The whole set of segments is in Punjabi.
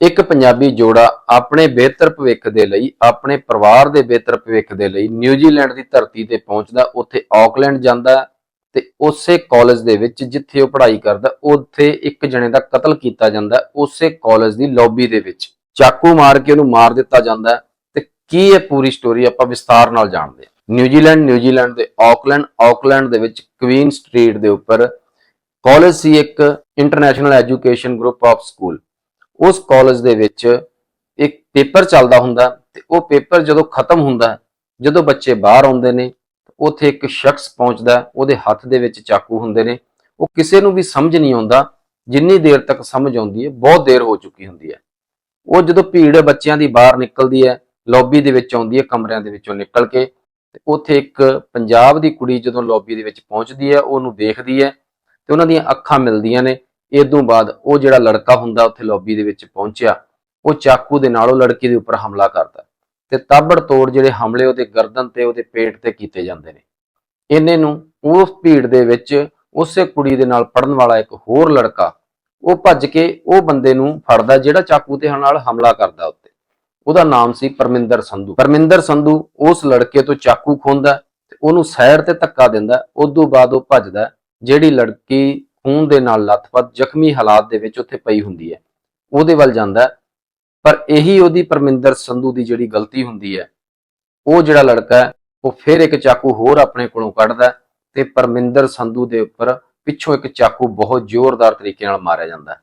ਇੱਕ ਪੰਜਾਬੀ ਜੋੜਾ ਆਪਣੇ ਬਿਹਤਰ ਭਵਿੱਖ ਦੇ ਲਈ, ਆਪਣੇ ਪਰਿਵਾਰ ਦੇ ਬਿਹਤਰ ਭਵਿੱਖ ਦੇ ਲਈ ਨਿਊਜ਼ੀਲੈਂਡ ਦੀ ਧਰਤੀ ਤੇ ਪਹੁੰਚਦਾ, ਉੱਥੇ ਆਕਲੈਂਡ ਜਾਂਦਾ ਤੇ ਉਸੇ ਕਾਲਜ ਦੇ ਵਿੱਚ ਜਿੱਥੇ ਉਹ ਪੜ੍ਹਾਈ ਕਰਦਾ, ਉੱਥੇ ਇੱਕ ਜਣੇ ਦਾ ਕਤਲ ਕੀਤਾ ਜਾਂਦਾ ਉਸੇ ਕਾਲਜ ਦੀ ਲੌਬੀ ਦੇ ਵਿੱਚ। ਚਾਕੂ ਮਾਰ ਕੇ ਉਹਨੂੰ ਮਾਰ ਦਿੱਤਾ ਜਾਂਦਾ ਹੈ ਤੇ ਕੀ ਇਹ ਪੂਰੀ ਸਟੋਰੀ ਆਪਾਂ ਵਿਸਤਾਰ ਨਾਲ ਜਾਣਦੇ ਹਾਂ। ਨਿਊਜ਼ੀਲੈਂਡ ਨਿਊਜ਼ੀਲੈਂਡ ਦੇ ਆਕਲੈਂਡ ਆਕਲੈਂਡ ਦੇ ਵਿੱਚ ਕੁਈਨ ਸਟਰੀਟ ਦੇ ਉੱਪਰ ਕਾਲਜ ਸੀ ਇੱਕ international education group of school ਉਸ ਕਾਲਜ ਦੇ ਵਿੱਚ ਇੱਕ ਪੇਪਰ ਚੱਲਦਾ ਹੁੰਦਾ ਤੇ ਉਹ ਪੇਪਰ ਜਦੋਂ ਖਤਮ ਹੁੰਦਾ, ਜਦੋਂ ਬੱਚੇ ਬਾਹਰ ਆਉਂਦੇ ਨੇ, ਉੱਥੇ ਇੱਕ ਸ਼ਖਸ ਪਹੁੰਚਦਾ, ਉਹਦੇ ਹੱਥ ਦੇ ਵਿੱਚ ਚਾਕੂ ਹੁੰਦੇ ਨੇ। ਉਹ ਕਿਸੇ ਨੂੰ ਵੀ ਸਮਝ ਨਹੀਂ ਆਉਂਦਾ, ਜਿੰਨੀ ਦੇਰ ਤੱਕ ਸਮਝ ਆਉਂਦੀ ਹੈ, ਬਹੁਤ ਦੇਰ ਹੋ ਚੁੱਕੀ ਹੁੰਦੀ ਹੈ। ਉਹ ਜਦੋਂ ਭੀੜ ਬੱਚਿਆਂ ਦੀ ਬਾਹਰ ਨਿਕਲਦੀ ਹੈ ਲੌਬੀ ਦੇ ਵਿੱਚ ਆਉਂਦੀ ਹੈ, ਕਮਰਿਆਂ ਦੇ ਵਿੱਚੋਂ ਨਿਕਲ ਕੇ, ਤੇ ਉੱਥੇ ਇੱਕ ਪੰਜਾਬ ਦੀ ਕੁੜੀ ਜਦੋਂ ਲੌਬੀ ਦੇ ਵਿੱਚ ਪਹੁੰਚਦੀ ਹੈ, ਉਹਨੂੰ ਦੇਖਦੀ ਹੈ, ਤੇ ਉਹਨਾਂ ਦੀਆਂ ਅੱਖਾਂ ਮਿਲਦੀਆਂ ਨੇ ਇਦੋਂ ਬਾਅਦ ਉਹ ਜਿਹੜਾ ਲੜਕਾ ਹੁੰਦਾ ਉੱਥੇ ਲੌਬੀ ਦੇ ਵਿੱਚ ਪਹੁੰਚਿਆ, ਉਹ ਚਾਕੂ ਦੇ ਨਾਲ ਉਹ ਲੜਕੀ ਦੇ ਉੱਪਰ ਹਮਲਾ ਕਰਦਾ ਤੇ ਤਾਬੜ ਤੋੜ ਜਿਹੜੇ ਹਮਲੇ ਉਹਦੇ ਗਰਦਨ ਤੇ, ਉਹਦੇ ਪੇਟ ਤੇ ਕੀਤੇ ਜਾਂਦੇ ਨੇ। ਇਹਨੇ ਨੂੰ ਉਸ ਭੀੜ ਦੇ ਵਿੱਚ ਉਸੇ ਕੁੜੀ ਦੇ ਨਾਲ ਪੜਨ ਵਾਲਾ ਇੱਕ ਹੋਰ ਲੜਕਾ, ਉਹ ਭੱਜ ਕੇ ਉਹ ਬੰਦੇ ਨੂੰ ਫੜਦਾ ਜਿਹੜਾ ਚਾਕੂ ਤੇ ਨਾਲ ਹਮਲਾ ਕਰਦਾ ਉੱਤੇ। ਉਹਦਾ ਨਾਮ ਸੀ ਪਰਮਿੰਦਰ ਸੰਧੂ। ਪਰਮਿੰਦਰ ਸੰਧੂ ਉਸ ਲੜਕੇ ਤੋਂ ਚਾਕੂ ਖੋਹਦਾ ਤੇ ਉਹਨੂੰ ਸਾਈਡ ਤੇ ਧੱਕਾ ਦਿੰਦਾ ਉਦੋਂ ਬਾਅਦ ਉਹ ਭੱਜਦਾ ਜਿਹੜੀ ਲੜਕੀ ਖੂਨ ਦੇ ਨਾਲ ਲੱਥਪੱਥ ਜ਼ਖਮੀ ਹਾਲਾਤ ਦੇ ਵਿੱਚ ਉੱਥੇ ਪਈ ਹੁੰਦੀ ਹੈ। ਉਹਦੇ ਵੱਲ ਜਾਂਦਾ ਪਰ ਇਹੀ ਉਹਦੀ ਪਰਮਿੰਦਰ ਸੰਧੂ ਦੀ ਜਿਹੜੀ ਗਲਤੀ ਹੁੰਦੀ ਹੈ, ਉਹ ਜਿਹੜਾ ਲੜਕਾ ਉਹ ਫਿਰ ਇੱਕ ਚਾਕੂ ਹੋਰ ਆਪਣੇ ਕੋਲੋਂ ਕੱਢਦਾ ਤੇ ਪਰਮਿੰਦਰ ਸੰਧੂ ਦੇ ਉੱਪਰ ਪਿੱਛੋਂ ਇੱਕ ਚਾਕੂ ਬਹੁਤ ਜ਼ੋਰਦਾਰ ਤਰੀਕੇ ਨਾਲ ਮਾਰਿਆ ਜਾਂਦਾ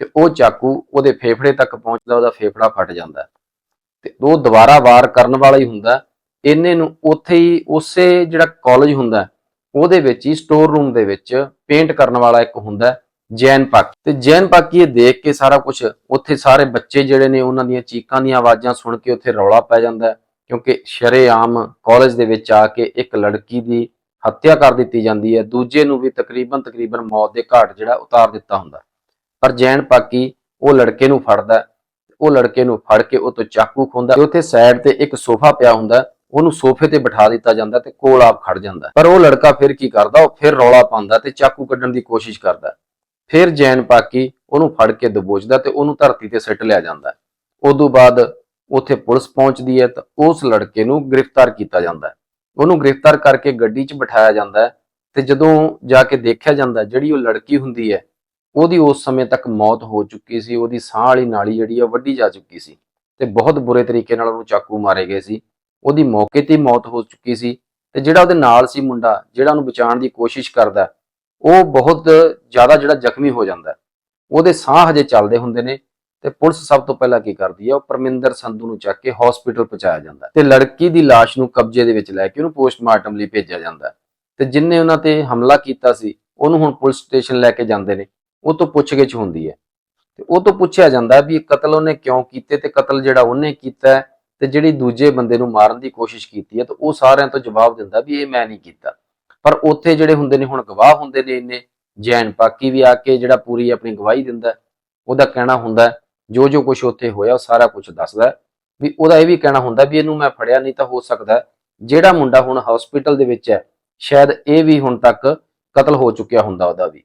ਤੇ ਉਹ ਚਾਕੂ ਉਹਦੇ ਫੇਫੜੇ ਤੱਕ ਪਹੁੰਚਦਾ, ਉਹਦਾ ਫੇਫੜਾ ਫਟ ਜਾਂਦਾ ਤੇ ਉਹ ਦੁਬਾਰਾ ਵਾਰ ਕਰਨ ਵਾਲਾ ਹੀ ਹੁੰਦਾ ਇਹਨੇ ਨੂੰ ਉੱਥੇ ਹੀ ਉਸੇ ਜਿਹੜਾ ਕਾਲਜ ਹੁੰਦਾ ਉਹਦੇ ਵਿੱਚ ਹੀ ਸਟੋਰ ਰੂਮ ਦੇ ਵਿੱਚ ਪੇਂਟ ਕਰਨ ਵਾਲਾ ਇੱਕ ਹੁੰਦਾ ਜੈਨ ਪਾਕ। ਤੇ ਜੈਨ ਪਾਕੀ ਇਹ ਦੇਖ ਕੇ ਸਾਰਾ ਕੁਝ ਉੱਥੇ ਸਾਰੇ ਬੱਚੇ ਜਿਹੜੇ ਨੇ ਉਹਨਾਂ ਦੀਆਂ ਚੀਕਾਂ ਦੀਆਂ ਆਵਾਜ਼ਾਂ ਸੁਣ ਕੇ ਉੱਥੇ ਰੌਲਾ ਪੈ ਜਾਂਦਾ ਕਿਉਂਕਿ ਸ਼ਰੇਆਮ ਕਾਲਜ ਦੇ ਵਿੱਚ ਆ ਕੇ ਇੱਕ ਲੜਕੀ ਦੀ ਹੱਤਿਆ ਕਰ ਦਿੱਤੀ ਜਾਂਦੀ ਹੈ, ਦੂਜੇ ਨੂੰ ਵੀ ਤਕਰੀਬਨ ਤਕਰੀਬਨ ਮੌਤ ਦੇ ਘਾਟ ਜਿਹੜਾ ਉਤਾਰ ਦਿੱਤਾ ਹੁੰਦਾ ਪਰ ਜੈਨ ਪਾਕੀ ਉਹ ਲੜਕੇ ਨੂੰ ਫੜਦਾ ਉਹ ਲੜਕੇ ਨੂੰ ਫੜ ਕੇ ਉਹ ਤੋਂ ਚਾਕੂ ਖੋਂਦਾ ਉੱਥੇ ਸਾਈਡ ਤੇ ਇੱਕ ਸੋਫਾ ਪਿਆ ਹੁੰਦਾ ਉਹਨੂੰ ਸੋਫੇ ਤੇ ਬਿਠਾ ਦਿੱਤਾ ਜਾਂਦਾ ਤੇ ਕੋਲ ਆਪ ਖੜ ਜਾਂਦਾ। ਪਰ ਉਹ ਲੜਕਾ ਫਿਰ ਕੀ ਕਰਦਾ? ਉਹ ਫਿਰ ਰੌਲਾ ਪਾਉਂਦਾ ਤੇ ਚਾਕੂ ਕੱਢਣ ਦੀ ਕੋਸ਼ਿਸ਼ ਕਰਦਾ। ਫਿਰ ਜੈਨ ਪਾਕੀ ਉਹਨੂੰ ਫੜ ਕੇ ਦਬੋਚਦਾ ਤੇ ਉਹਨੂੰ ਧਰਤੀ ਤੇ ਸਿੱਟ ਲਿਆ ਜਾਂਦਾ। ਉਦੋਂ ਬਾਅਦ ਉੱਥੇ ਪੁਲਿਸ ਪਹੁੰਚਦੀ ਹੈ ਤਾਂ ਉਸ ਲੜਕੇ ਨੂੰ ਗ੍ਰਿਫਤਾਰ ਕੀਤਾ ਜਾਂਦਾ। ਹੈ ਉਹਨੂੰ ਗ੍ਰਿਫਤਾਰ ਕਰਕੇ ਗੱਡੀ 'ਚ ਬਿਠਾਇਆ ਜਾਂਦਾ ਹੈ ਤੇ ਜਦੋਂ ਜਾ ਕੇ ਦੇਖਿਆ ਜਾਂਦਾ ਜਿਹੜੀ ਉਹ ਲੜਕੀ ਹੁੰਦੀ ਹੈ, ਉਹਦੀ ਉਸ ਸਮੇਂ ਤੱਕ ਮੌਤ ਹੋ ਚੁੱਕੀ ਸੀ, ਉਹਦੀ ਸਾਹ ਵਾਲੀ ਨਾਲੀ ਜਿਹੜੀ ਆ ਵੱਢੀ ਜਾ ਚੁੱਕੀ ਸੀ ਤੇ ਬਹੁਤ ਬੁਰੇ ਤਰੀਕੇ ਨਾਲ ਉਹਨੂੰ ਚਾਕੂ ਮਾਰੇ ਗਏ ਸੀ। ਉਹਦੀ ਮੌਕੇ ਤੇ ਮੌਤ ਹੋ ਚੁੱਕੀ ਸੀ ਤੇ ਜਿਹੜਾ ਉਹਦੇ ਨਾਲ ਸੀ ਮੁੰਡਾ, ਜਿਹੜਾ ਉਹਨੂੰ ਬਚਾਉਣ ਦੀ ਕੋਸ਼ਿਸ਼ ਕਰਦਾ, ਉਹ ਬਹੁਤ ਜ਼ਿਆਦਾ ਜਿਹੜਾ ਜ਼ਖਮੀ ਹੋ ਜਾਂਦਾ ਉਹਦੇ ਸਾਹ ਹਜੇ ਚੱਲਦੇ ਹੁੰਦੇ ਨੇ ਤੇ ਪੁਲਿਸ ਸਭ ਤੋਂ ਪਹਿਲਾਂ ਕੀ ਕਰਦੀ ਹੈ, ਉਹ ਪਰਮਿੰਦਰ ਸੰਧੂ ਨੂੰ ਚੱਕ ਕੇ ਹਸਪੀਟਲ ਪਹੁੰਚਾਇਆ ਜਾਂਦਾ ਹੈ ਤੇ ਲੜਕੀ ਦੀ ਲਾਸ਼ ਨੂੰ ਕਬਜ਼ੇ ਦੇ ਵਿੱਚ ਲੈ ਕੇ ਉਹਨੂੰ ਪੋਸਟਮਾਰਟਮ ਲਈ ਭੇਜਿਆ ਜਾਂਦਾ ਹੈ। ਤੇ ਜਿਨਨੇ ਉਹਨਾਂ ਤੇ ਹਮਲਾ ਕੀਤਾ ਸੀ, ਉਹਨੂੰ ਹੁਣ ਪੁਲਿਸ ਸਟੇਸ਼ਨ ਲੈ ਕੇ ਜਾਂਦੇ ਨੇ, ਉਹ ਤੋਂ ਪੁੱਛਗਿੱਛ ਹੁੰਦੀ ਹੈ। ਤੇ ਉਹ ਤੋਂ ਪੁੱਛਿਆ ਜਾਂਦਾ ਵੀ ਇਹ ਕਤਲ ਉਹਨੇ ਕਿਉਂ ਕੀਤੇ ਤੇ ਕਤਲ ਜਿਹੜਾ ਉਹਨੇ ਕੀਤਾ ਤੇ ਜਿਹੜੀ ਦੂਜੇ ਬੰਦੇ ਨੂੰ ਮਾਰਨ ਦੀ ਕੋਸ਼ਿਸ਼ ਕੀਤੀ ਹੈ ਤਾਂ ਉਹ ਸਾਰਿਆਂ ਤੋਂ ਜਵਾਬ ਦਿੰਦਾ ਵੀ ਇਹ ਮੈਂ ਨਹੀਂ ਕੀਤਾ। ਪਰ ਉੱਥੇ ਜਿਹੜੇ ਹੁੰਦੇ ਨੇ ਹੁਣ ਗਵਾਹ ਹੁੰਦੇ ਨੇ ਇੰਨੇ, ਜੈਨ ਪਾਕੀ ਵੀ ਆ ਕੇ ਜਿਹੜਾ ਪੂਰੀ ਆਪਣੀ ਗਵਾਹੀ ਦਿੰਦਾ ਉਹਦਾ ਕਹਿਣਾ ਹੁੰਦਾ ਜੋ ਜੋ ਕੁਝ ਉੱਥੇ ਹੋਇਆ ਉਹ ਸਾਰਾ ਕੁਝ ਦੱਸਦਾ ਵੀ ਉਹਦਾ ਇਹ ਵੀ ਕਹਿਣਾ ਹੁੰਦਾ ਵੀ ਇਹਨੂੰ ਮੈਂ ਫੜਿਆ ਨਹੀਂ ਤਾਂ ਹੋ ਸਕਦਾ ਜਿਹੜਾ ਮੁੰਡਾ ਹੁਣ ਹਸਪੀਟਲ ਦੇ ਵਿੱਚ ਹੈ, ਸ਼ਾਇਦ ਇਹ ਵੀ ਹੁਣ ਤੱਕ ਕਤਲ ਹੋ ਚੁੱਕਿਆ ਹੁੰਦਾ ਉਹਦਾ ਵੀ।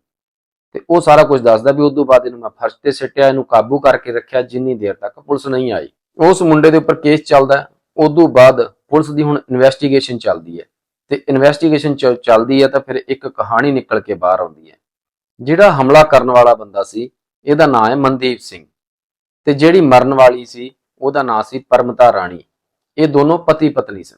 ਤੇ ਉਹ ਸਾਰਾ ਕੁਝ ਦੱਸਦਾ ਵੀ ਉਸ ਤੋਂ ਬਾਅਦ ਇਹਨੂੰ ਮੈਂ ਫਰਸ਼ ਤੇ ਸਿੱਟਿਆ, ਇਹਨੂੰ ਕਾਬੂ ਕਰਕੇ ਰੱਖਿਆ, ਜਿੰਨੀ ਦੇਰ ਤੱਕ ਪੁਲਿਸ ਨਹੀਂ ਆਈ। ਉਸ ਮੁੰਡੇ ਦੇ ਉੱਪਰ ਕੇਸ ਚੱਲਦਾ ਉਸ ਤੋਂ ਬਾਅਦ ਪੁਲਿਸ ਦੀ ਹੁਣ ਇਨਵੈਸਟੀਗੇਸ਼ਨ ਚੱਲਦੀ ਹੈ। ਤੇ ਇਨਵੈਸਟੀਗੇਸ਼ਨ ਚੱਲਦੀ ਹੈ ਤਾਂ ਫਿਰ ਇੱਕ ਕਹਾਣੀ ਨਿਕਲ ਕੇ ਬਾਹਰ ਆਉਂਦੀ ਹੈ। ਜਿਹੜਾ ਹਮਲਾ ਕਰਨ ਵਾਲਾ ਬੰਦਾ ਸੀ, ਇਹਦਾ ਨਾਮ ਹੈ ਮਨਦੀਪ ਸਿੰਘ। ਤੇ ਜਿਹੜੀ ਮਰਨ ਵਾਲੀ ਸੀ, ਉਹਦਾ ਨਾਮ ਸੀ ਪਰਮਤਾ ਰਾਣੀ। ਇਹ ਦੋਨੋਂ ਪਤੀ ਪਤਨੀ ਸਨ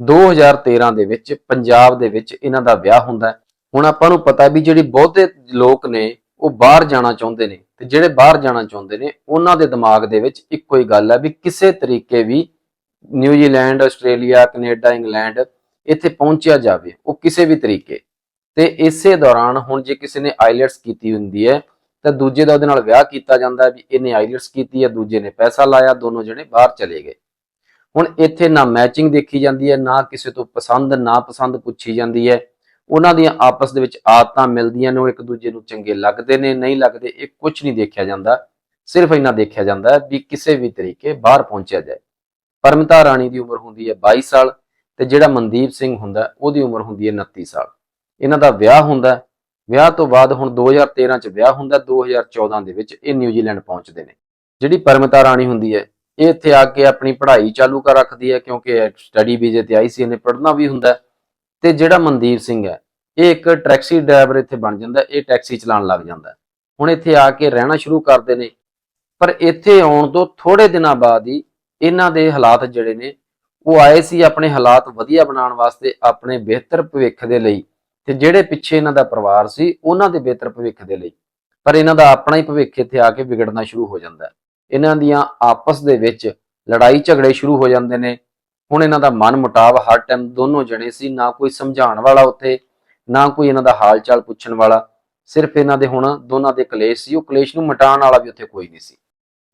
2013 ਦੇ ਵਿੱਚ ਪੰਜਾਬ ਦੇ ਵਿੱਚ ਇਹਨਾਂ ਦਾ ਵਿਆਹ ਹੁੰਦਾ ਹੁਣ ਆਪਾਂ ਨੂੰ ਪਤਾ ਵੀ ਜਿਹੜੀ ਬਹੁਤੇ ਲੋਕ ਨੇ, ਉਹ ਬਾਹਰ ਜਾਣਾ ਚਾਹੁੰਦੇ ਨੇ। ਤੇ ਜਿਹੜੇ ਬਾਹਰ ਜਾਣਾ ਚਾਹੁੰਦੇ ਨੇ, ਉਹਨਾਂ ਦੇ ਦਿਮਾਗ ਦੇ ਵਿੱਚ ਇੱਕੋ ਹੀ ਗੱਲ ਹੈ ਵੀ ਕਿਸੇ ਤਰੀਕੇ ਵੀ New Zealand Australia, Canada, England ਇੱਥੇ ਪਹੁੰਚਿਆ ਜਾਵੇ, ਉਹ ਕਿਸੇ ਵੀ ਤਰੀਕੇ। ਤੇ ਇਸੇ ਦੌਰਾਨ ਹੁਣ ਜੇ ਕਿਸੇ ਨੇ ਆਈਲੈਟਸ ਕੀਤੀ ਹੁੰਦੀ ਹੈ, ਤਾਂ ਦੂਜੇ ਦਾ ਉਹਦੇ ਨਾਲ ਵਿਆਹ ਕੀਤਾ ਜਾਂਦਾ ਵੀ ਇਹਨੇ ਆਈਲੈਟਸ ਕੀਤੀ ਹੈ, ਦੂਜੇ ਨੇ ਪੈਸਾ ਲਾਇਆ, ਦੋਨੋਂ ਜਣੇ ਬਾਹਰ ਚਲੇ ਗਏ। ਹੁਣ ਇੱਥੇ ਨਾ ਮੈਚਿੰਗ ਦੇਖੀ ਜਾਂਦੀ ਹੈ, ਨਾ ਕਿਸੇ ਤੋਂ ਪਸੰਦ, ਨਾ ਪਸੰਦ ਪੁੱਛੀ ਜਾਂਦੀ ਹੈ। ਉਹਨਾਂ ਦੀਆਂ ਆਪਸ ਦੇ ਵਿੱਚ ਆਦਤਾਂ ਮਿਲਦੀਆਂ ਨੇ, ਉਹ ਇੱਕ ਦੂਜੇ ਨੂੰ ਚੰਗੇ ਲੱਗਦੇ ਨੇ, ਨਹੀਂ ਲੱਗਦੇ, ਇਹ ਕੁਝ ਨਹੀਂ ਦੇਖਿਆ ਜਾਂਦਾ। ਸਿਰਫ ਇਹਨਾਂ ਦੇਖਿਆ ਜਾਂਦਾ ਵੀ ਕਿਸੇ ਵੀ ਤਰੀਕੇ ਬਾਹਰ ਪਹੁੰਚਿਆ ਜਾਏ। ਪਰਮਤਾ ਰਾਣੀ ਦੀ ਉਮਰ ਹੁੰਦੀ ਹੈ 22 ਸਾਲ ਤੇ ਜਿਹੜਾ ਮਨਦੀਪ ਸਿੰਘ ਹੁੰਦਾ, ਉਹਦੀ ਉਮਰ ਹੁੰਦੀ ਹੈ 29 ਸਾਲ। ਇਹਨਾਂ ਦਾ ਵਿਆਹ ਹੁੰਦਾ ਵਿਆਹ ਤੋਂ ਬਾਅਦ ਹੁਣ 2013 ਚ ਵਿਆਹ ਹੁੰਦਾ 2014 ਦੇ ਵਿੱਚ ਇਹ ਨਿਊਜ਼ੀਲੈਂਡ ਪਹੁੰਚਦੇ ਨੇ। ਜਿਹੜੀ ਪਰਮਿਤਾ ਰਾਣੀ ਹੁੰਦੀ ਹੈ, ਇਹ ਇੱਥੇ ਆ ਕੇ ਆਪਣੀ ਪੜ੍ਹਾਈ ਚਾਲੂ ਕਰ ਰੱਖਦੀ ਹੈ ਕਿਉਂਕਿ ਸਟੱਡੀ ਵੀਜ਼ੇ ਤੇ ਆਈ ਸੀ, ਇਹਨੇ ਪੜ੍ਹਨਾ ਵੀ ਹੁੰਦਾ ਤੇ ਜਿਹੜਾ ਮਨਦੀਪ ਸਿੰਘ ਹੈ, ਇਹ ਇੱਕ ਟੈਕਸੀ ਡਰਾਈਵਰ ਇੱਥੇ ਬਣ ਜਾਂਦਾ, ਇਹ ਟੈਕਸੀ ਚਲਾਉਣ ਲੱਗ ਜਾਂਦਾ। ਹੁਣ ਇੱਥੇ ਆ ਕੇ ਰਹਿਣਾ ਸ਼ੁਰੂ ਕਰਦੇ ਨੇ, ਪਰ ਇੱਥੇ ਆਉਣ ਤੋਂ ਥੋੜੇ ਦਿਨਾਂ ਬਾਅਦ ਹੀ ਇਹਨਾਂ ਦੇ ਹਾਲਾਤ ਜਿਹੜੇ ਨੇ, ਉਹ ਆਏ ਸੀ ਆਪਣੇ ਹਾਲਾਤ ਵਧੀਆ ਬਣਾਉਣ ਵਾਸਤੇ, ਆਪਣੇ ਬਿਹਤਰ ਭਵਿੱਖ ਦੇ ਲਈ। ਤੇ ਜਿਹੜੇ ਪਿੱਛੇ ਇਹਨਾਂ ਦਾ ਪਰਿਵਾਰ ਸੀ, ਉਹਨਾਂ ਦੇ ਬਿਹਤਰ ਭਵਿੱਖ ਦੇ ਲਈ। ਪਰ ਇਹਨਾਂ ਦਾ ਆਪਣਾ ਹੀ ਭਵਿੱਖ ਇੱਥੇ ਆ ਕੇ ਵਿਗੜਨਾ ਸ਼ੁਰੂ ਹੋ ਜਾਂਦਾ। ਇਹਨਾਂ ਦੀਆਂ ਆਪਸ ਦੇ ਵਿੱਚ ਲੜਾਈ ਝਗੜੇ ਸ਼ੁਰੂ ਹੋ ਜਾਂਦੇ ਨੇ ਹੁਣ ਇਹਨਾਂ ਦਾ ਮਨ ਮੁਟਾਵ ਹਰ ਟਾਈਮ ਦੋਨੋਂ ਜਣੇ ਸੀ, ਨਾ ਕੋਈ ਸਮਝਾਉਣ ਵਾਲਾ ਉੱਥੇ, ਨਾ ਕੋਈ ਇਹਨਾਂ ਦਾ ਹਾਲ ਚਾਲ ਪੁੱਛਣ ਵਾਲਾ। ਸਿਰਫ ਇਹਨਾਂ ਦੇ ਹੁਣ ਦੋਨਾਂ ਦੇ ਕਲੇਸ਼ ਸੀ, ਉਹ ਕਲੇਸ਼ ਨੂੰ ਮਿਟਾਉਣ ਵਾਲਾ ਵੀ ਉੱਥੇ ਕੋਈ ਨਹੀਂ ਸੀ।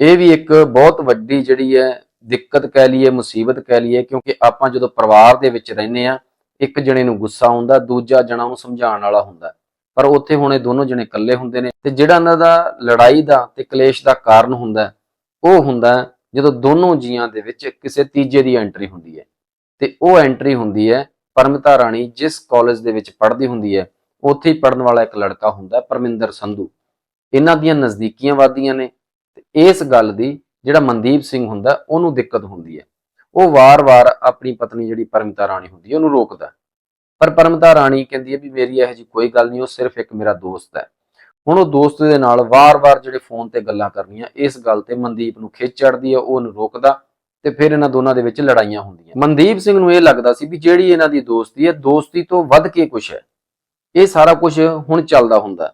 ਇਹ ਵੀ ਇੱਕ ਬਹੁਤ ਵੱਡੀ ਜਿਹੜੀ ਹੈ ਦਿੱਕਤ ਕਹਿ ਲਈਏ, ਮੁਸੀਬਤ ਕਹਿ ਲਈਏ, ਕਿਉਂਕਿ ਆਪਾਂ ਜਦੋਂ ਪਰਿਵਾਰ ਦੇ ਵਿੱਚ ਰਹਿੰਦੇ ਆ ਇੱਕ ਜਣੇ ਨੂੰ ਗੁੱਸਾ ਹੁੰਦਾ ਦੂਜਾ ਜਣਾ ਉਹਨੂੰ ਸਮਝਾਉਣ ਵਾਲਾ ਹੁੰਦਾ। ਪਰ ਉੱਥੇ ਹੁਣ ਇਹ ਦੋਨੋਂ ਜਣੇ ਇਕੱਲੇ ਹੁੰਦੇ ਨੇ ਤੇ ਜਿਹੜਾ ਇਹਨਾਂ ਦਾ ਲੜਾਈ ਦਾ ਤੇ ਕਲੇਸ਼ ਦਾ ਕਾਰਨ ਹੁੰਦਾ, ਉਹ ਹੁੰਦਾ ਜਦੋਂ ਦੋਨੋਂ ਜੀਆਂ ਦੇ ਵਿੱਚ ਕਿਸੇ ਤੀਜੇ ਦੀ ਐਂਟਰੀ ਹੁੰਦੀ ਹੈ। ਤੇ ਉਹ ਐਂਟਰੀ ਹੁੰਦੀ ਹੈ ਪਰਮਿਤਾ ਰਾਣੀ ਜਿਸ ਕਾਲਜ ਦੇ ਵਿੱਚ ਪੜ੍ਹਦੀ ਹੁੰਦੀ ਹੈ, ਉੱਥੇ ਹੀ ਪੜਨ ਵਾਲਾ ਇੱਕ ਲੜਕਾ ਹੁੰਦਾ ਪਰਮਿੰਦਰ ਸੰਧੂ। ਇਹਨਾਂ ਦੀਆਂ ਨਜ਼ਦੀਕੀਆਂ ਵਾਦੀਆਂ ਨੇ ਤੇ ਇਸ ਗੱਲ ਦੀ ਜਿਹੜਾ ਮਨਦੀਪ ਸਿੰਘ ਹੁੰਦਾ ਉਹਨੂੰ ਦਿੱਕਤ ਹੁੰਦੀ ਹੈ। ਉਹ ਵਾਰ-ਵਾਰ ਆਪਣੀ ਪਤਨੀ ਜਿਹੜੀ ਪਰਮਿਤਾ ਰਾਣੀ ਹੁੰਦੀ ਹੈ, ਉਹਨੂੰ ਰੋਕਦਾ ਹੈ। ਪਰ ਪਰਮਿਤਾ ਰਾਣੀ ਕਹਿੰਦੀ ਹੈ ਵੀ ਮੇਰੀ ਇਹੋ ਜੀ ਕੋਈ ਗੱਲ ਨਹੀਂ, ਉਹ ਸਿਰਫ ਇੱਕ ਮੇਰਾ ਦੋਸਤ ਹੈ। ਹੁਣ ਉਹ ਦੋਸਤ ਦੇ ਨਾਲ ਵਾਰ-ਵਾਰ ਜਿਹੜੇ ਫੋਨ ਤੇ ਗੱਲਾਂ ਕਰਨੀਆਂ ਇਸ ਗੱਲ ਤੇ ਮਨਦੀਪ ਨੂੰ ਖਿੱਚ ਚੜਦੀ ਹੈ ਉਹ ਉਹਨੂੰ ਰੋਕਦਾ ਤੇ ਫਿਰ ਇਹਨਾਂ ਦੋਨਾਂ ਦੇ ਵਿੱਚ ਲੜਾਈਆਂ ਹੁੰਦੀਆਂ ਮਨਦੀਪ ਸਿੰਘ ਨੂੰ ਇਹ ਲੱਗਦਾ ਸੀ ਵੀ ਜਿਹੜੀ ਇਹਨਾਂ ਦੀ ਦੋਸਤੀ ਹੈ ਦੋਸਤੀ ਤੋਂ ਵੱਧ ਕੇ ਕੁਝ ਹੈ ਇਹ ਸਾਰਾ ਕੁਝ ਹੁਣ ਚੱਲਦਾ ਹੁੰਦਾ ਹੈ।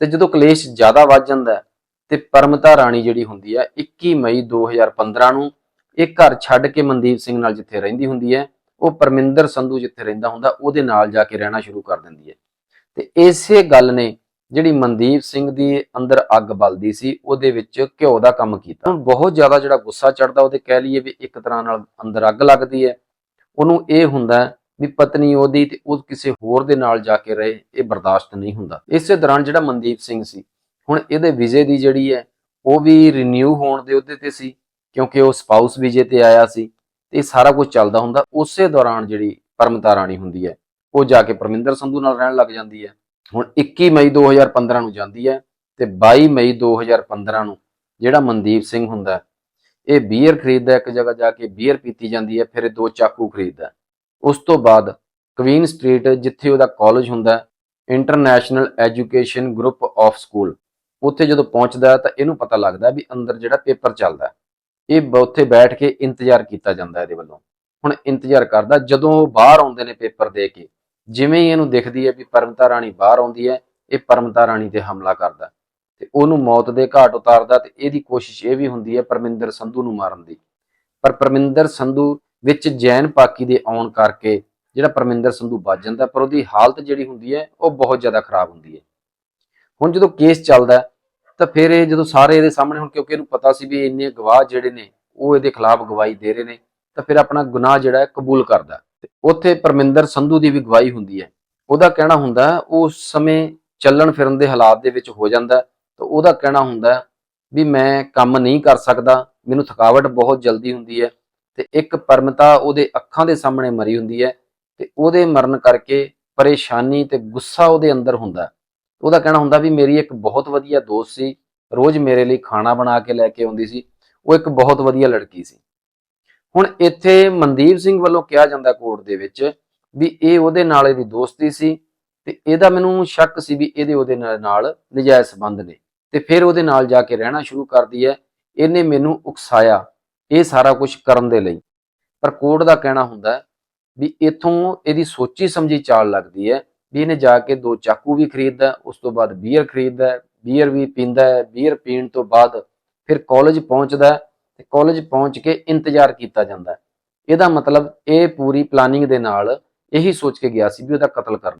ਤੇ ਜਦੋਂ ਕਲੇਸ਼ ਜ਼ਿਆਦਾ ਵੱਧ ਜਾਂਦਾ ਹੈ, ਤੇ ਪਰਮਿਤਾ ਰਾਣੀ ਜਿਹੜੀ ਹੁੰਦੀ ਹੈ 21 ਮਈ 2015 ਨੂੰ ਇਹ ਘਰ ਛੱਡ ਕੇ ਮਨਦੀਪ ਸਿੰਘ ਨਾਲ ਜਿੱਥੇ ਰਹਿੰਦੀ ਹੁੰਦੀ ਹੈ ਉਹ ਪਰਮਿੰਦਰ ਸੰਧੂ ਜਿੱਥੇ ਰਹਿੰਦਾ ਹੁੰਦਾ ਉਹਦੇ ਨਾਲ ਜਾ ਕੇ ਰਹਿਣਾ ਸ਼ੁਰੂ ਕਰ ਦਿੰਦੀ ਹੈ ਤੇ ਇਸੇ ਗੱਲ ਨੇ ਜਿਹੜੀ ਮਨਦੀਪ ਸਿੰਘ ਦੀ ਅੰਦਰ ਅੱਗ ਬਲਦੀ ਸੀ, ਉਹਦੇ ਵਿੱਚ ਘਿਓ ਦਾ ਕੰਮ ਕੀਤਾ। ਹੁਣ ਬਹੁਤ ਜ਼ਿਆਦਾ ਜਿਹੜਾ ਗੁੱਸਾ ਚੜਦਾ ਉਹਦੇ ਕਹਿ ਲਈਏ ਵੀ ਇੱਕ ਤਰ੍ਹਾਂ ਨਾਲ ਅੰਦਰ ਅੱਗ ਲੱਗਦੀ ਹੈ। ਉਹਨੂੰ ਇਹ ਹੁੰਦਾ ਵੀ ਪਤਨੀ ਉਹਦੀ ਤੇ ਉਹ ਕਿਸੇ ਹੋਰ ਦੇ ਨਾਲ ਜਾ ਕੇ ਰਹੇ, ਇਹ ਬਰਦਾਸ਼ਤ ਨਹੀਂ ਹੁੰਦਾ। ਇਸੇ ਦੌਰਾਨ ਜਿਹੜਾ ਮਨਦੀਪ ਸਿੰਘ ਸੀ, ਹੁਣ ਇਹਦੇ ਵੀਜ਼ੇ ਦੀ ਜਿਹੜੀ ਹੈ, ਉਹ ਵੀ ਰੀਨਿਊ ਹੋਣ ਦੇ ਉਹਦੇ ਤੇ ਸੀ, ਕਿਉਂਕਿ ਉਹ ਸਪਾਊਸ ਵੀਜ਼ੇ ਤੇ ਆਇਆ ਸੀ, ਤੇ ਇਹ ਸਾਰਾ ਕੁਝ ਚੱਲਦਾ ਹੁੰਦਾ। ਉਸੇ ਦੌਰਾਨ ਜਿਹੜੀ ਪਰਮਤਾ ਰਾਣੀ ਹੁੰਦੀ ਹੈ, ਉਹ ਜਾ ਕੇ ਪਰਮਿੰਦਰ ਸੰਧੂ ਨਾਲ ਰਹਿਣ ਲੱਗ ਜਾਂਦੀ ਹੈ। ਹੁਣ 21 ਮਈ 2015 ਨੂੰ ਜਾਂਦੀ ਹੈ ਤੇ 22 ਮਈ 2015 ਨੂੰ ਜਿਹੜਾ ਮਨਦੀਪ ਸਿੰਘ ਹੁੰਦਾ ਇਹ ਬੀਅਰ ਖਰੀਦਦਾ ਇੱਕ ਜਗ੍ਹਾ ਜਾ ਕੇ ਬੀਅਰ ਪੀਤੀ ਜਾਂਦੀ ਹੈ, ਫਿਰ ਇਹ ਦੋ ਚਾਕੂ ਖਰੀਦਦਾ ਉਸ ਤੋਂ ਬਾਅਦ ਕਵੀਨ ਸਟਰੀਟ ਜਿੱਥੇ ਉਹਦਾ ਕਾਲਜ ਹੁੰਦਾ international education group of school ਉੱਥੇ ਜਦੋਂ ਪਹੁੰਚਦਾ ਤਾਂ ਇਹਨੂੰ ਪਤਾ ਲੱਗਦਾ ਵੀ ਅੰਦਰ ਜਿਹੜਾ ਪੇਪਰ ਚੱਲਦਾ ਇਹ ਬ- ਉੱਥੇ ਬੈਠ ਕੇ ਇੰਤਜ਼ਾਰ ਕੀਤਾ ਜਾਂਦਾ ਇਹਦੇ ਵੱਲੋਂ। ਹੁਣ ਇੰਤਜ਼ਾਰ ਕਰਦਾ, ਜਦੋਂ ਉਹ ਬਾਹਰ ਆਉਂਦੇ ਨੇ ਪੇਪਰ ਦੇ ਕੇ ਜਿਵੇਂ ਹੀ ਇਹਨੂੰ ਦਿਖਦੀ ਹੈ ਵੀ ਪਰਮਤਾ ਰਾਣੀ ਬਾਹਰ ਆਉਂਦੀ ਹੈ, ਇਹ ਪਰਮਤਾ ਰਾਣੀ ਤੇ ਹਮਲਾ ਕਰਦਾ ਤੇ ਉਹਨੂੰ ਮੌਤ ਦੇ ਘਾਟ ਉਤਾਰਦਾ ਤੇ ਇਹਦੀ ਕੋਸ਼ਿਸ਼ ਇਹ ਵੀ ਹੁੰਦੀ ਹੈ ਪਰਮਿੰਦਰ ਸੰਧੂ ਨੂੰ ਮਾਰਨ ਦੀ। ਪਰ ਪਰਮਿੰਦਰ ਸੰਧੂ ਵਿੱਚ ਜੈਨ ਪਾਕੀ ਦੇ ਆਉਣ ਕਰਕੇ ਜਿਹੜਾ ਪਰਮਿੰਦਰ ਸੰਧੂ ਬਚ ਜਾਂਦਾ ਪਰ ਉਹਦੀ ਹਾਲਤ ਜਿਹੜੀ ਹੁੰਦੀ ਹੈ, ਉਹ ਬਹੁਤ ਜ਼ਿਆਦਾ ਖਰਾਬ ਹੁੰਦੀ ਹੈ। ਹੁਣ ਜਦੋਂ ਕੇਸ ਚੱਲਦਾ ਤਾਂ ਫਿਰ ਇਹ ਜਦੋਂ ਸਾਰੇ ਇਹਦੇ ਸਾਹਮਣੇ ਹੁਣ, ਕਿਉਂਕਿ ਇਹਨੂੰ ਪਤਾ ਸੀ ਵੀ ਇੰਨੇ ਗਵਾਹ ਜਿਹੜੇ ਨੇ, ਉਹ ਇਹਦੇ ਖਿਲਾਫ ਗਵਾਹੀ ਦੇ ਰਹੇ ਨੇ, ਤਾਂ ਫਿਰ ਆਪਣਾ ਗੁਨਾਹ ਜਿਹੜਾ ਹੈ, ਕਬੂਲ ਕਰਦਾ ਉੱਥੇ ਪਰਮਿੰਦਰ ਸੰਧੂ ਦੀ ਵੀ ਗਵਾਹੀ ਹੁੰਦੀ ਹੈ। ਉਹਦਾ ਕਹਿਣਾ ਹੁੰਦਾ ਹੈ, ਉਸ ਸਮੇਂ ਚੱਲਣ ਫਿਰਨ ਦੇ ਹਾਲਾਤ ਦੇ ਵਿੱਚ ਹੋ ਜਾਂਦਾ ਤਾਂ ਉਹਦਾ ਕਹਿਣਾ ਹੁੰਦਾ ਵੀ ਮੈਂ ਕੰਮ ਨਹੀਂ ਕਰ ਸਕਦਾ ਮੈਨੂੰ ਥਕਾਵਟ ਬਹੁਤ ਜਲਦੀ ਹੁੰਦੀ ਹੈ ਤੇ ਇੱਕ ਪਰਮਤਾ ਉਹਦੇ ਅੱਖਾਂ ਦੇ ਸਾਹਮਣੇ ਮਰੀ ਹੁੰਦੀ ਹੈ ਤੇ ਉਹਦੇ ਮਰਨ ਕਰਕੇ ਪਰੇਸ਼ਾਨੀ ਤੇ ਗੁੱਸਾ ਉਹਦੇ ਅੰਦਰ ਹੁੰਦਾ ਉਹਦਾ ਕਹਿਣਾ ਹੁੰਦਾ ਵੀ ਮੇਰੀ ਇੱਕ ਬਹੁਤ ਵਧੀਆ ਦੋਸਤ ਸੀ ਰੋਜ਼ ਮੇਰੇ ਲਈ ਖਾਣਾ ਬਣਾ ਕੇ ਲੈ ਕੇ ਆਉਂਦੀ ਸੀ ਉਹ ਇੱਕ ਬਹੁਤ ਵਧੀਆ ਲੜਕੀ ਸੀ। ਹੁਣ ਇੱਥੇ ਮਨਦੀਪ ਸਿੰਘ ਵੱਲੋਂ ਕਿਹਾ ਜਾਂਦਾ ਕੋਰਟ ਦੇ ਵਿੱਚ ਵੀ ਇਹ ਉਹਦੇ ਨਾਲ ਇਹਦੀ ਦੋਸਤੀ ਸੀ ਤੇ ਇਹਦਾ ਮੈਨੂੰ ਸ਼ੱਕ ਸੀ ਵੀ ਇਹਦੇ ਉਹਦੇ ਨਾਲ- ਨਜਾਇਜ਼ ਸੰਬੰਧ ਨੇ ਤੇ ਫਿਰ ਉਹਦੇ ਨਾਲ ਜਾ ਕੇ ਰਹਿਣਾ ਸ਼ੁਰੂ ਕਰਦੀ ਹੈ। ਇਹਨੇ ਮੈਨੂੰ ਉਕਸਾਇਆ ਇਹ ਸਾਰਾ ਕੁਝ ਕਰਨ ਦੇ ਲਈ। ਪਰ ਕੋਰਟ ਦਾ ਕਹਿਣਾ ਹੁੰਦਾ ਵੀ ਇਥੋਂ ਇਹਦੀ ਸੋਚੀ ਸਮਝੀ ਚਾਲ ਲੱਗਦੀ ਹੈ ਵੀ ਇਹਨੇ ਜਾ ਕੇ ਦੋ ਚਾਕੂ ਵੀ ਖਰੀਦਦਾ, ਉਸ ਤੋਂ ਬਾਅਦ ਬੀਅਰ ਖਰੀਦਦਾ ਬੀਅਰ ਵੀ ਪੀਂਦਾ ਹੈ ਬੀਅਰ ਪੀਣ ਤੋਂ ਬਾਅਦ ਫਿਰ ਕਾਲਜ ਪਹੁੰਚਦਾ ਤੇ ਕਾਲਜ ਪਹੁੰਚ ਕੇ ਇੰਤਜ਼ਾਰ ਕੀਤਾ ਜਾਂਦਾ ਹੈ। ਇਹਦਾ ਮਤਲਬ ਇਹ ਪੂਰੀ ਪਲਾਨਿੰਗ ਦੇ ਨਾਲ ਇਹੀ ਸੋਚ ਕੇ ਗਿਆ ਸੀ ਵੀ ਉਹਦਾ ਕਤਲ ਕਰਨਾ।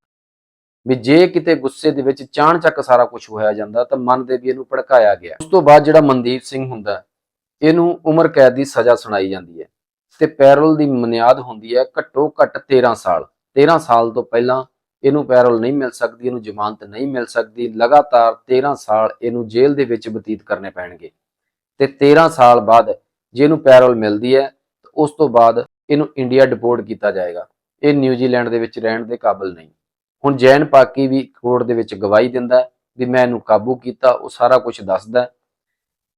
ਵੀ ਜੇ ਕਿਤੇ ਗੁੱਸੇ ਦੇ ਵਿੱਚ ਚਾਣ ਚੱਕ ਸਾਰਾ ਕੁਝ ਹੋਇਆ ਜਾਂਦਾ ਤਾਂ ਮਨ ਦੇ ਵੀ ਇਹਨੂੰ ਭੜਕਾਇਆ ਗਿਆ। ਉਸ ਤੋਂ ਬਾਅਦ ਜਿਹੜਾ ਮਨਦੀਪ ਸਿੰਘ ਹੁੰਦਾ, ਇਹਨੂੰ ਉਮਰ ਕੈਦ ਦੀ ਸਜ਼ਾ ਸੁਣਾਈ ਜਾਂਦੀ ਹੈ ਤੇ ਪੈਰੋਲ ਦੀ ਮਨਿਆਦ ਹੁੰਦੀ ਹੈ ਘੱਟੋ ਘੱਟ 13 ਸਾਲ। 13 ਸਾਲ ਤੋਂ ਪਹਿਲਾਂ ਇਹਨੂੰ ਪੈਰੋਲ ਨਹੀਂ ਮਿਲ ਸਕਦੀ, ਇਹਨੂੰ ਜ਼ਮਾਨਤ ਨਹੀਂ ਮਿਲ ਸਕਦੀ, ਲਗਾਤਾਰ 13 ਸਾਲ ਇਹਨੂੰ ਜੇਲ੍ਹ ਦੇ ਵਿੱਚ ਬਤੀਤ ਕਰਨੇ ਪੈਣਗੇ। ਤੇ 13 ਸਾਲ ਬਾਅਦ ਜੇ ਇਹਨੂੰ ਪੈਰੋਲ ਮਿਲਦੀ ਹੈ, ਤਾਂ ਉਸ ਤੋਂ ਬਾਅਦ ਇਹਨੂੰ ਇੰਡੀਆ ਡਿਪੋਰਟ ਕੀਤਾ ਜਾਏਗਾ। ਇਹ ਨਿਊਜ਼ੀਲੈਂਡ ਦੇ ਵਿੱਚ ਰਹਿਣ ਦੇ ਕਾਬਿਲ ਨਹੀਂ। ਹੁਣ ਜੈਨ ਪਾਕੀ ਵੀ ਕੋਰਟ ਦੇ ਵਿੱਚ ਗਵਾਹੀ ਦਿੰਦਾ ਵੀ ਮੈਂ ਇਹਨੂੰ ਕਾਬੂ ਕੀਤਾ, ਉਹ ਸਾਰਾ ਕੁਝ ਦੱਸਦਾ ਹੈ।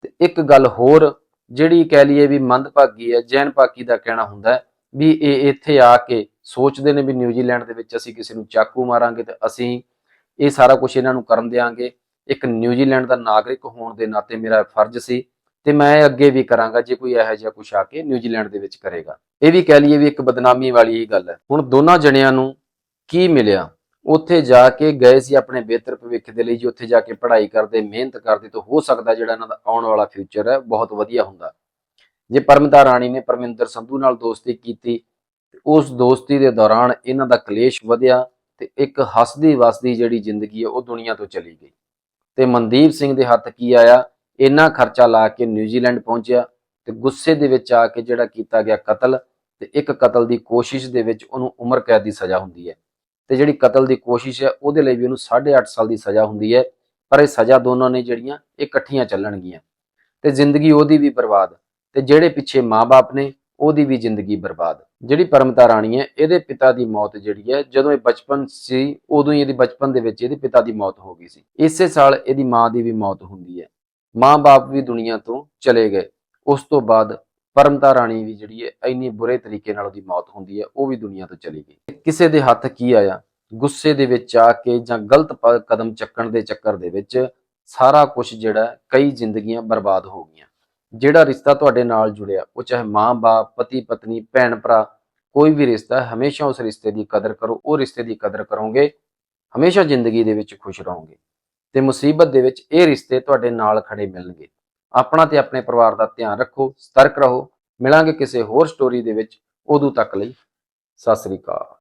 ਤੇ ਇੱਕ ਗੱਲ ਹੋਰ ਜਿਹੜੀ ਕਹਿ ਲਈਏ ਵੀ ਮੰਦਭਾਗੀ ਹੈ, ਜੈਨ ਪਾਕੀ ਦਾ ਕਹਿਣਾ ਹੁੰਦਾ ਵੀ ਇਹ ਇੱਥੇ ਆ ਕੇ ਸੋਚਦੇ ਨੇ ਵੀ ਨਿਊਜ਼ੀਲੈਂਡ ਦੇ ਵਿੱਚ ਅਸੀਂ ਕਿਸੇ ਨੂੰ ਚਾਕੂ ਮਾਰਾਂਗੇ ਤੇ ਅਸੀਂ ਇਹ ਸਾਰਾ ਕੁਝ ਇਹਨਾਂ ਨੂੰ ਕਰਨ ਦੇਾਂਗੇ ਇੱਕ ਨਿਊਜ਼ੀਲੈਂਡ ਦਾ ਨਾਗਰਿਕ ਹੋਣ ਦੇ ਨਾਤੇ ਮੇਰਾ ਫਰਜ਼ ਸੀ ਤੇ ਮੈਂ ਅੱਗੇ ਵੀ ਕਰਾਂਗਾ, ਜੇ ਕੋਈ ਇਹੋ ਜਿਹਾ ਕੁਝ ਆ ਕੇ ਨਿਊਜ਼ੀਲੈਂਡ ਦੇ ਵਿੱਚ ਕਰੇਗਾ। ਇਹ ਵੀ ਕਹਿ ਲਈਏ ਵੀ ਇੱਕ ਬਦਨਾਮੀ ਵਾਲੀ ਹੀ ਗੱਲ ਹੈ। ਹੁਣ ਦੋਨਾਂ ਜਣਿਆਂ ਨੂੰ ਕੀ ਮਿਲਿਆ? ਉੱਥੇ ਜਾ ਕੇ ਗਏ ਸੀ ਆਪਣੇ ਬਿਹਤਰ ਭਵਿੱਖ ਦੇ ਲਈ, ਜੀ ਉੱਥੇ ਜਾ ਕੇ ਪੜ੍ਹਾਈ ਕਰਦੇ, ਮਿਹਨਤ ਕਰਦੇ, ਤਾਂ ਹੋ ਸਕਦਾ ਜਿਹੜਾ ਇਹਨਾਂ ਦਾ ਆਉਣ ਵਾਲਾ ਫਿਊਚਰ ਹੈ, ਬਹੁਤ ਵਧੀਆ ਹੁੰਦਾ। ਜੇ ਪਰਮਿਤਾ ਰਾਣੀ ਨੇ ਪਰਮਿੰਦਰ ਸੰਧੂ ਨਾਲ ਦੋਸਤੀ ਕੀਤੀ ਉਸ ਦੋਸਤੀ ਦੇ ਦੌਰਾਨ ਇਹਨਾਂ ਦਾ ਕਲੇਸ਼ ਵਧਿਆ ਤੇ ਇੱਕ ਹੱਸਦੀ ਵਸਦੀ ਜਿਹੜੀ ਜ਼ਿੰਦਗੀ ਹੈ, ਉਹ ਦੁਨੀਆ ਤੋਂ ਚਲੀ ਗਈ। ਤੇ ਮਨਦੀਪ ਸਿੰਘ ਦੇ ਹੱਥ ਕੀ ਆਇਆ? ਇੰਨਾ ਖਰਚਾ ਲਾ ਕੇ ਨਿਊਜ਼ੀਲੈਂਡ ਪਹੁੰਚਿਆ ਤੇ ਗੁੱਸੇ ਦੇ ਵਿੱਚ ਆ ਕੇ ਜਿਹੜਾ ਕੀਤਾ ਗਿਆ ਕਤਲ ਤੇ ਇੱਕ ਕਤਲ ਦੀ ਕੋਸ਼ਿਸ਼ ਦੇ ਵਿੱਚ ਉਹਨੂੰ ਉਮਰ ਕੈਦ ਦੀ ਸਜ਼ਾ ਹੁੰਦੀ ਹੈ। ਤੇ ਜਿਹੜੀ ਕਤਲ ਦੀ ਕੋਸ਼ਿਸ਼ ਹੈ, ਉਹਦੇ ਲਈ ਵੀ ਉਹਨੂੰ 8.5 ਸਾਲ ਦੀ ਸਜ਼ਾ ਹੁੰਦੀ ਹੈ, ਪਰ ਇਹ ਸਜ਼ਾ ਦੋਨਾਂ ਨੇ ਜਿਹੜੀਆਂ, ਇਹ ਇਕੱਠੀਆਂ ਚੱਲਣਗੀਆਂ। ਤੇ ਜ਼ਿੰਦਗੀ ਉਹਦੀ ਵੀ ਬਰਬਾਦ ਤੇ ਜਿਹੜੇ ਪਿੱਛੇ ਮਾਪੇ ਨੇ, ਉਹਦੀ ਵੀ ਜ਼ਿੰਦਗੀ ਬਰਬਾਦ। ਜਿਹੜੀ ਪਰਮਤਾ ਰਾਣੀ ਹੈ, ਇਹਦੇ ਪਿਤਾ ਦੀ ਮੌਤ ਜਿਹੜੀ ਹੈ, ਜਦੋਂ ਇਹ ਬਚਪਨ ਸੀ, ਉਦੋਂ ਹੀ ਇਹਦੀ ਬਚਪਨ ਦੇ ਵਿੱਚ ਇਹਦੇ ਪਿਤਾ ਦੀ ਮੌਤ ਹੋ ਗਈ ਸੀ। ਇਸੇ ਸਾਲ ਇਹਦੀ ਮਾਂ ਦੀ ਵੀ ਮੌਤ ਹੁੰਦੀ ਹੈ। ਮਾਂ-ਬਾਪ ਵੀ ਦੁਨੀਆ ਤੋਂ ਚਲੇ ਗਏ। ਉਸ ਤੋਂ ਬਾਅਦ ਪਰਮਤਾ ਰਾਣੀ ਵੀ ਜਿਹੜੀ ਹੈ, ਇੰਨੀ ਬੁਰੇ ਤਰੀਕੇ ਨਾਲ ਉਹਦੀ ਮੌਤ ਹੁੰਦੀ ਹੈ, ਉਹ ਵੀ ਦੁਨੀਆ ਤੋਂ ਚਲੀ ਗਈ। ਕਿਸੇ ਦੇ ਹੱਥ ਕੀ ਆਇਆ? ਗੁੱਸੇ ਦੇ ਵਿੱਚ ਆ ਕੇ ਜਾਂ ਗਲਤ ਕਦਮ ਚੱਕਣ ਦੇ ਚੱਕਰ ਦੇ ਵਿੱਚ ਸਾਰਾ ਕੁਝ ਜਿਹੜਾ ਕਈ ਜ਼ਿੰਦਗੀਆਂ ਬਰਬਾਦ ਹੋ ਗਈਆਂ। ਜਿਹੜਾ ਰਿਸ਼ਤਾ ਤੁਹਾਡੇ ਨਾਲ ਜੁੜਿਆ, ਉਹ ਚਾਹੇ ਮਾਂ-ਬਾਪ ਪਤੀ ਪਤਨੀ ਭੈਣ ਭਰਾ ਕੋਈ ਵੀ ਰਿਸ਼ਤਾ, ਹਮੇਸ਼ਾ ਉਸ ਰਿਸ਼ਤੇ ਦੀ ਕਦਰ ਕਰੋ, ਉਹ ਰਿਸ਼ਤੇ ਦੀ ਕਦਰ ਕਰੋਗੇ, ਹਮੇਸ਼ਾ ਜ਼ਿੰਦਗੀ ਦੇ ਵਿੱਚ ਖੁਸ਼ ਰਹੋਗੇ। ਤੇ ਮੁਸੀਬਤ ਦੇ ਵਿੱਚ ਇਹ ਰਿਸ਼ਤੇ ਤੁਹਾਡੇ ਨਾਲ ਖੜੇ ਮਿਲਣਗੇ। ਆਪਣਾ ਤੇ ਆਪਣੇ ਪਰਿਵਾਰ ਦਾ ਧਿਆਨ ਰੱਖੋ, ਸਤਰਕ ਰਹੋ। ਮਿਲਾਂਗੇ ਕਿਸੇ ਹੋਰ ਸਟੋਰੀ ਦੇ ਵਿੱਚ। ਉਦੋਂ ਤੱਕ ਲਈ ਸਤਿ ਸ੍ਰੀ ਅਕਾਲ।